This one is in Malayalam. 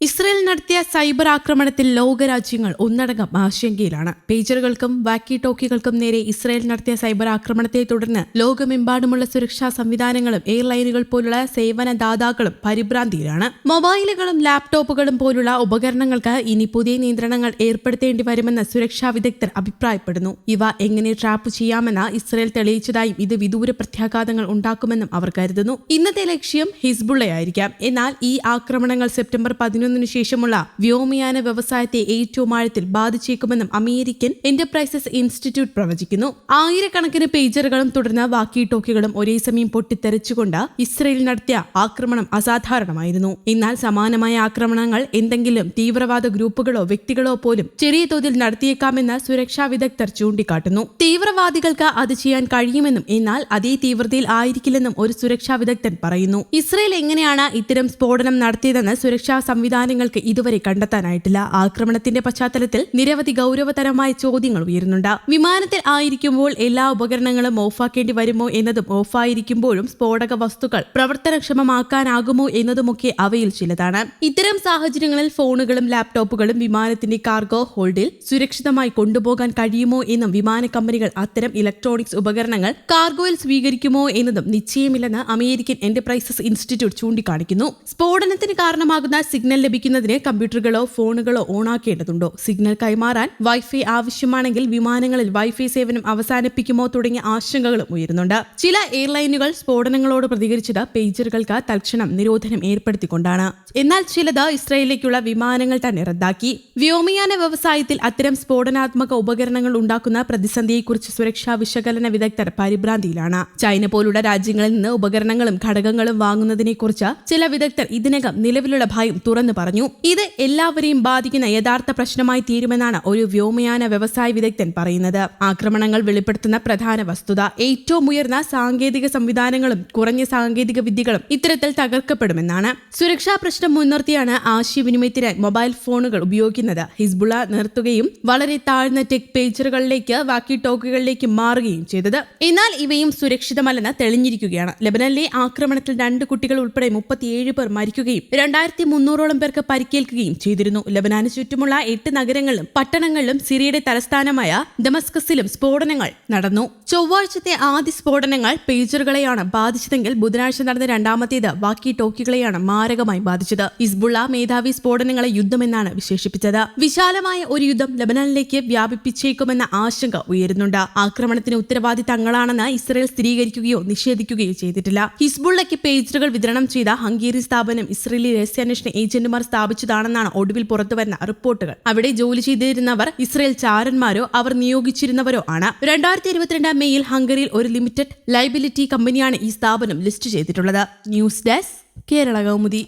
ഇസ്രയേൽ നടത്തിയ സൈബർ ആക്രമണത്തിൽ ലോകരാജ്യങ്ങൾ ഒന്നടങ്കം ആശങ്കയിലാണ്. പേജറുകൾക്കും വാക്കി ടോക്കികൾക്കും നേരെ ഇസ്രയേൽ നടത്തിയ സൈബർ ആക്രമണത്തെ തുടർന്ന് ലോകമെമ്പാടുമുള്ള സുരക്ഷാ സംവിധാനങ്ങളും എയർലൈനുകൾ പോലുള്ള സേവന ദാതാക്കളും പരിഭ്രാന്തിയിലാണ്. മൊബൈലുകളും ലാപ്ടോപ്പുകളും പോലുള്ള ഉപകരണങ്ങൾക്ക് ഇനി പുതിയ നിയന്ത്രണങ്ങൾ ഏർപ്പെടുത്തേണ്ടി വരുമെന്ന് സുരക്ഷാ വിദഗ്ധർ അഭിപ്രായപ്പെടുന്നു. ഇവ എങ്ങനെ ട്രാപ്പ് ചെയ്യാമെന്ന് ഇസ്രയേൽ തെളിയിച്ചതായും ഇത് വിദൂര പ്രത്യാഘാതങ്ങൾ ഉണ്ടാക്കുമെന്നും അവർ കരുതുന്നു. ഇന്നത്തെ ലക്ഷ്യം ഹിസ്ബുള്ളയായിരിക്കാം. എന്നാൽ ഈ ആക്രമണങ്ങൾ സെപ്റ്റംബർ പതിനൊന്നിനു ശേഷമുള്ള വ്യോമയാന വ്യവസായത്തെ ഏറ്റവും ആഴത്തിൽ ബാധിച്ചേക്കുമെന്നും അമേരിക്കൻ എന്റർപ്രൈസസ് ഇൻസ്റ്റിറ്റ്യൂട്ട് പ്രവചിക്കുന്നു. ആയിരക്കണക്കിന് പേജറുകളും തുടർന്ന് വാക്കി ടോക്കികളും ഒരേ സമയം പൊട്ടിത്തെറിച്ചുകൊണ്ട് ഇസ്രയേൽ നടത്തിയ ആക്രമണം അസാധാരണമായിരുന്നു. എന്നാൽ സമാനമായ ആക്രമണങ്ങൾ എന്തെങ്കിലും തീവ്രവാദ ഗ്രൂപ്പുകളോ വ്യക്തികളോ പോലും ചെറിയ തോതിൽ നടത്തിയേക്കാമെന്ന് സുരക്ഷാ വിദഗ്ധർ ചൂണ്ടിക്കാട്ടുന്നു. തീവ്രവാദികൾക്ക് അത് ചെയ്യാൻ കഴിയുമെന്നും എന്നാൽ അതേ തീവ്രതയിൽ ആയിരിക്കില്ലെന്നും ഒരു സുരക്ഷാ വിദഗ്ധൻ പറയുന്നു. ഇസ്രയേൽ എങ്ങനെയാണ് ഇത്തരം സ്ഫോടനം നടത്തിയതെന്ന് സുരക്ഷാ സംവിധാനങ്ങൾക്ക് ഇതുവരെ കണ്ടെത്താനായിട്ടില്ല. ആക്രമണത്തിന്റെ പശ്ചാത്തലത്തിൽ നിരവധി ഗൗരവതരമായ ചോദ്യങ്ങൾ ഉയരുന്നുണ്ട്. വിമാനത്തിൽ ആയിരിക്കുമ്പോൾ എല്ലാ ഉപകരണങ്ങളും ഓഫാക്കേണ്ടി വരുമോ എന്നതും ഓഫായിരിക്കുമ്പോഴും സ്ഫോടക വസ്തുക്കൾ പ്രവർത്തനക്ഷമമാക്കാനാകുമോ എന്നതുമൊക്കെ അവയിൽ ചിലതാണ്. ഇത്തരം സാഹചര്യങ്ങളിൽ ഫോണുകളും ലാപ്ടോപ്പുകളും വിമാനത്തിന്റെ കാർഗോ ഹോൾഡിൽ സുരക്ഷിതമായി കൊണ്ടുപോകാൻ കഴിയുമോ എന്നും വിമാന കമ്പനികൾ അത്തരം ഇലക്ട്രോണിക്സ് ഉപകരണങ്ങൾ കാർഗോയിൽ സ്വീകരിക്കുമോ എന്നതും നിശ്ചയമില്ലെന്ന് അമേരിക്കൻ എന്റർപ്രൈസസ് ഇൻസ്റ്റിറ്റ്യൂട്ട് ചൂണ്ടിക്കാണിക്കുന്നു. സ്ഫോടനത്തിന് കാരണമാകുന്ന സിഗ്നൽ ലഭിക്കുന്നതിന് കമ്പ്യൂട്ടറുകളോ ഫോണുകളോ ഓണാക്കേണ്ടതുണ്ടോ? സിഗ്നൽ കൈമാറാൻ വൈഫൈ ആവശ്യമാണെങ്കിൽ വിമാനങ്ങളിൽ വൈഫൈ സേവനം അവസാനിപ്പിക്കുമോ തുടങ്ങിയ ആശങ്കകളും ഉയരുന്നുണ്ട്. ചില എയർലൈനുകൾ സ്ഫോടനങ്ങളോട് പ്രതികരിച്ചത് പേജറുകൾക്ക് തൽക്ഷണം നിരോധനം ഏർപ്പെടുത്തിക്കൊണ്ടാണ്. എന്നാൽ ചിലത് ഇസ്രയേലിലേക്കുള്ള വിമാനങ്ങൾ തന്നെ റദ്ദാക്കി. വ്യോമയാന വ്യവസായത്തിൽ അത്തരം സ്ഫോടനാത്മക ഉപകരണങ്ങൾ ഉണ്ടാക്കുന്ന പ്രതിസന്ധിയെക്കുറിച്ച് സുരക്ഷാ വിശകലന വിദഗ്ധർ പരിഭ്രാന്തിയിലാണ്. ചൈന പോലുള്ള രാജ്യങ്ങളിൽ നിന്ന് ഉപകരണങ്ങളും ഘടകങ്ങളും വാങ്ങുന്നതിനെക്കുറിച്ച് ചില വിദഗ്ധർ ഇതിനകം നിലവിലുള്ള ഭയം തുറന്നു പറഞ്ഞു. ഇത് എല്ലാവരെയും ബാധിക്കുന്ന യഥാർത്ഥ പ്രശ്നമായി തീരുമെന്നാണ് ഒരു വ്യോമയാന വ്യവസായ വിദഗ്ധൻ പറയുന്നത്. ആക്രമണങ്ങൾ വെളിപ്പെടുത്തുന്ന പ്രധാന വസ്തുത ഏറ്റവും ഉയർന്ന സാങ്കേതിക സംവിധാനങ്ങളും കുറഞ്ഞ സാങ്കേതിക വിദ്യകളും ഇത്തരത്തിൽ തകർക്കപ്പെടുമെന്നാണ്. സുരക്ഷാ പ്രശ്നം മുൻനിർത്തിയാണ് ആശയവിനിമയത്തിനായി മൊബൈൽ ഫോണുകൾ ഉപയോഗിക്കുന്നത്. ഹിസ്ബുള നിർത്തുകയും വളരെ താഴ്ന്ന ടെക് പേജറുകളിലേക്ക് വാക്കി ടോക്കുകളിലേക്ക് മാറുകയും ചെയ്തത്. എന്നാൽ ഇവയും സുരക്ഷിതമല്ലെന്ന് തെളിഞ്ഞിരിക്കുകയാണ്. ലബനനിലെ ആക്രമണത്തിൽ രണ്ട് കുട്ടികൾ ഉൾപ്പെടെ മുപ്പത്തിയേഴ് പേർ മരിക്കുകയും രണ്ടായിരത്തി മുന്നൂറോളം പേർക്ക് പരിക്കേൽക്കുകയും ചെയ്തിരുന്നു. ലബനാന് ചുറ്റുമുള്ള എട്ട് നഗരങ്ങളിലും പട്ടണങ്ങളിലും സിറിയയുടെ തലസ്ഥാനമായ ദമസ്കസിലും സ്ഫോടനങ്ങൾ നടന്നു. ചൊവ്വാഴ്ചത്തെ ആദ്യ സ്ഫോടനങ്ങൾ പേജറുകളെയാണ് ബാധിച്ചതെങ്കിൽ ബുധനാഴ്ച നടന്ന രണ്ടാമത്തേത് ബാക്കി ടോക്കികളെയാണ് മാരകമായി ബാധിച്ചത്. ഇസ്ബുള്ള മേധാവി സ്ഫോടനങ്ങളെ യുദ്ധമെന്നാണ് വിശേഷിപ്പിച്ചത്. വിശാലമായ ഒരു യുദ്ധം ലബനാനിലേക്ക് വ്യാപിപ്പിച്ചേക്കുമെന്ന ആശങ്ക ഉയരുന്നുണ്ട്. ആക്രമണത്തിന് ഉത്തരവാദി തങ്ങളാണെന്ന് ഇസ്രയേൽ സ്ഥിരീകരിക്കുകയോ നിഷേധിക്കുകയോ ചെയ്തിട്ടില്ല. ഹിസ്ബുള്ളയ്ക്ക് പേജറുകൾ വിതരണം ചെയ്ത ഹംഗേറി സ്ഥാപനം ഇസ്രയേലി രഹസ്യാന്വേഷണ ഏജന്റുമാർ സ്ഥാപിച്ചതാണെന്നാണ് ഒടുവിൽ പുറത്തുവരുന്ന റിപ്പോർട്ടുകൾ. അവിടെ ജോലി ചെയ്തിരുന്നവർ ഇസ്രയേൽ ചാരന്മാരോ അവർ നിയോഗിച്ചിരുന്നവരോ ആണ്. രണ്ടായിരത്തി ഇരുപത്തിരണ്ട് മെയ്യിൽ ഹംഗറിയിൽ ഒരു ലിമിറ്റഡ് ലൈബിലിറ്റി കമ്പനിയാണ് ഈ സ്ഥാപനം ലിസ്റ്റ് ചെയ്തിട്ടുള്ളത്. News desk Kerala Kaumudi.